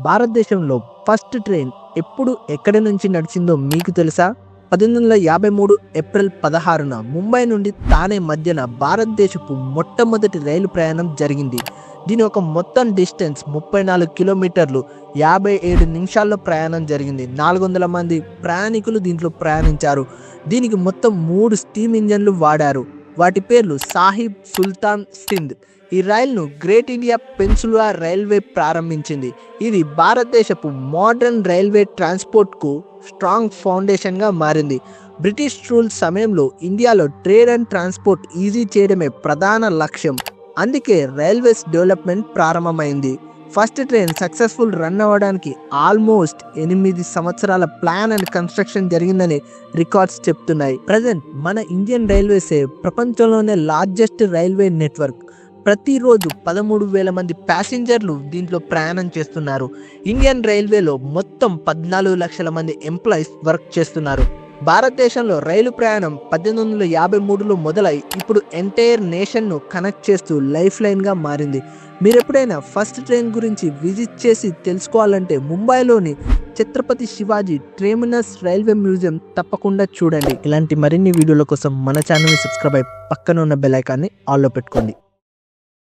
భారతదేశంలో first train ఎప్పుడు ఎక్కడి నుంచి నడిచిందో మీకు తెలుసా? పద్దెనిమిది వందల యాభై మూడు ఏప్రిల్ పదహారున ముంబై నుండి తానే మధ్యన భారతదేశపు మొట్టమొదటి రైలు ప్రయాణం జరిగింది. దీని ఒక మొత్తం డిస్టెన్స్ ముప్పై నాలుగు కిలోమీటర్లు యాభై ఏడు నిమిషాల్లో ప్రయాణం జరిగింది. నాలుగు వందల మంది ప్రయాణికులు దీంట్లో ప్రయాణించారు. దీనికి మొత్తం మూడు స్టీమ్ ఇంజన్లు వాడారు. వాటి పేర్లు సాహిబ్ సుల్తాన్ సింధ్ ఈ రైలును గ్రేట్ ఇండియా పెన్సులా రైల్వే ప్రారంభించింది. ఇది భారతదేశపు మోడర్న్ రైల్వే ట్రాన్స్పోర్ట్కు స్ట్రాంగ్ ఫౌండేషన్గా మారింది. బ్రిటిష్ రూల్ సమయంలో ఇండియాలో ట్రేడ్ అండ్ ట్రాన్స్పోర్ట్ ఈజీ చేయడమే ప్రధాన లక్ష్యం. అందుకే రైల్వేస్ డెవలప్మెంట్ ప్రారంభమైంది. ఫస్ట్ ట్రైన్ సక్సెస్ఫుల్ రన్ అవ్వడానికి ఆల్మోస్ట్ ఎనిమిది సంవత్సరాల ప్లాన్ అండ్ కన్స్ట్రక్షన్ జరిగిందని రికార్డ్స్ చెప్తున్నాయి. ప్రజెంట్ మన ఇండియన్ రైల్వేసే ప్రపంచంలోనే లార్జెస్ట్ రైల్వే నెట్వర్క్. ప్రతిరోజు పదమూడు వేల మంది ప్యాసింజర్లు దీంట్లో ప్రయాణం చేస్తున్నారు. ఇండియన్ రైల్వేలో మొత్తం పద్నాలుగు లక్షల మంది ఎంప్లాయీస్ వర్క్ చేస్తున్నారు. భారతదేశంలో రైలు ప్రయాణం పద్దెనిమిది వందల యాభై మూడులో మొదలై ఇప్పుడు ఎంటైర్ నేషన్ను కనెక్ట్ చేస్తూ లైఫ్ లైన్గా మారింది. మీరు ఎప్పుడైనా ఫస్ట్ ట్రైన్ గురించి విజిట్ చేసి తెలుసుకోవాలంటే ముంబైలోని Chhatrapati Shivaji terminus railway museum తప్పకుండా చూడండి. ఇలాంటి మరిన్ని వీడియోల కోసం మన ఛానల్ని సబ్స్క్రైబ్ అయి పక్కన ఉన్న బెల్ ఐకాన్ని ఆల్లో పెట్టుకోండి.